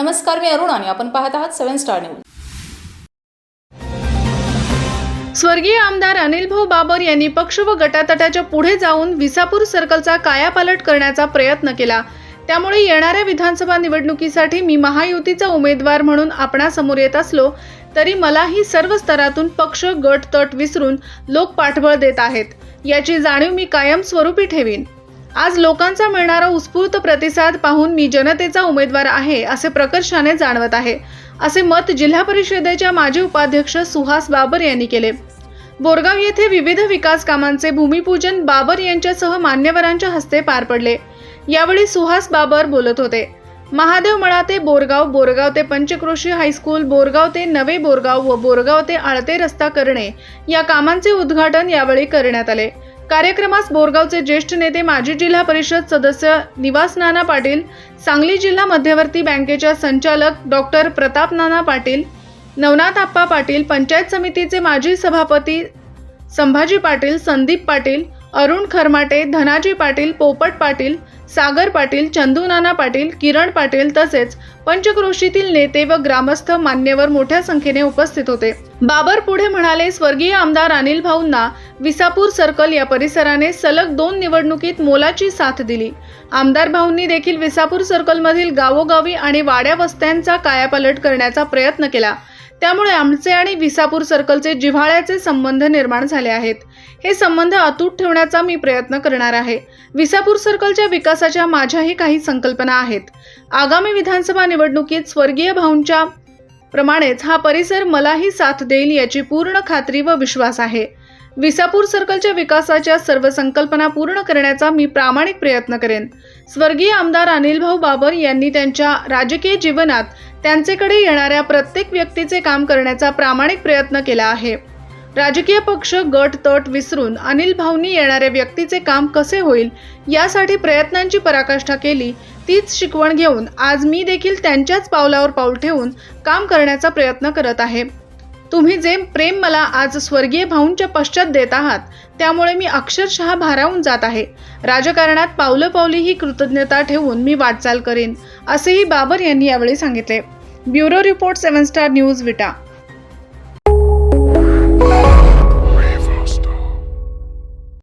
नमस्कार मी अरुण आणि आपण पाहत आहात सेव्हन स्टार न्यूज. स्वर्गीय आमदार अनिलभाऊ बाबर यांनी पक्ष व गटातटाच्या पुढे जाऊन विसापूर सर्कलचा कायापालट करण्याचा प्रयत्न केला. त्यामुळे येणाऱ्या विधानसभा निवडणुकीसाठी मी महायुतीचा उमेदवार म्हणून आपणासमोर येत असलो तरी मलाही सर्व स्तरातून पक्ष गट तट विसरून लोक पाठबळ देत आहेत. याची जाणीव मी कायमस्वरूपी ठेवीन. आज लोकांचा मिळणारा उत्स्फूर्त प्रतिसाद पाहून मी जनतेचा उमेदवार आहे असे प्रकर्षाने जाणवत आहे असे मत जिल्हा परिषदेच्या माजी उपाध्यक्ष सुहास बाबर यांनी केले. बोरगाव येथे विविध विकास कामांचे भूमिपूजन बाबर यांच्यासह मान्यवरांच्या हस्ते पार पडले. यावेळी सुहास बाबर बोलत होते. महादेव मळा ते बोरगाव बोरगाव ते पंचक्रोशी हायस्कूल बोरगाव ते नवे बोरगाव व बोरगाव ते आळते रस्ता करणे या कामांचे उद्घाटन यावेळी करण्यात आले. कार्यक्रमास बोरगावचे ज्येष्ठ नेते माजी जिल्हा परिषद सदस्य निवास नाना पाटील सांगली जिल्हा मध्यवर्ती बँकेच्या संचालक डॉक्टर प्रताप नाना पाटील नवनाथ आप्पा पाटील पंचायत समितीचे माजी सभापती संभाजी पाटील संदीप पाटील अरुण खरमाटे धनाजी पाटील पोपट पाटील सागर पाटील चंदूनाना पाटील किरण पाटील तसेच पंचक्रोशीतील नेते व ग्रामस्थ मान्यवर मोठ्या संख्येने उपस्थित होते. बाबर पुढे म्हणाले स्वर्गीय आमदार अनिल भाऊंना विसापूर सर्कल या परिसराने सलग दोन निवडणुकीत मोलाची साथ दिली. आमदार भाऊंनी देखील विसापूर सर्कलमधील गावोगावी आणि वाड्या वस्त्यांचा कायापालट करण्याचा प्रयत्न केला. त्यामुळे आमचे आणि विसापूर सर्कलचे जिव्हाळ्याचे संबंध निर्माण झाले आहेत. हे संबंध अतूट ठेवण्याचा मी प्रयत्न करणार आहे. विसापूर सर्कलच्या विकासाच्या माझ्याही काही संकल्पना आहेत. आगामी विधानसभा निवडणुकीत स्वर्गीय भाऊंच्या प्रमाणेच हा परिसर मलाही साथ देईल याची पूर्ण खात्री व विश्वास आहे. विसापूर सर्कलच्या विकासाच्या सर्व संकल्पना पूर्ण करण्याचा मी प्रामाणिक प्रयत्न करेन. स्वर्गीय आमदार अनिलभाऊ बाबर यांनी त्यांच्या राजकीय जीवनात त्यांचेकडे येणाऱ्या प्रत्येक व्यक्तीचे काम करण्याचा प्रामाणिक प्रयत्न केला आहे. राजकीय पक्ष गट तट विसरून अनिल भाऊंनी येणाऱ्या व्यक्तीचे काम कसे होईल यासाठी प्रयत्नांची पराकाष्ठा केली तीच शिकवण घेऊन आज मी देखील त्यांच्याच पावलावर पाऊल ठेवून काम करण्याचा प्रयत्न करत आहे. तुम्ही जे प्रेम मला आज स्वर्गीय भाऊंच्या पश्चात देत आहात त्यामुळे मी अक्षरशः भारावून जात आहे. राजकारणात पावलं पावली ही कृतज्ञता ठेवून मी वाटचाल करेन असेही बाबर यांनी यावेळी सांगितले. Bureau report seven star news Vita.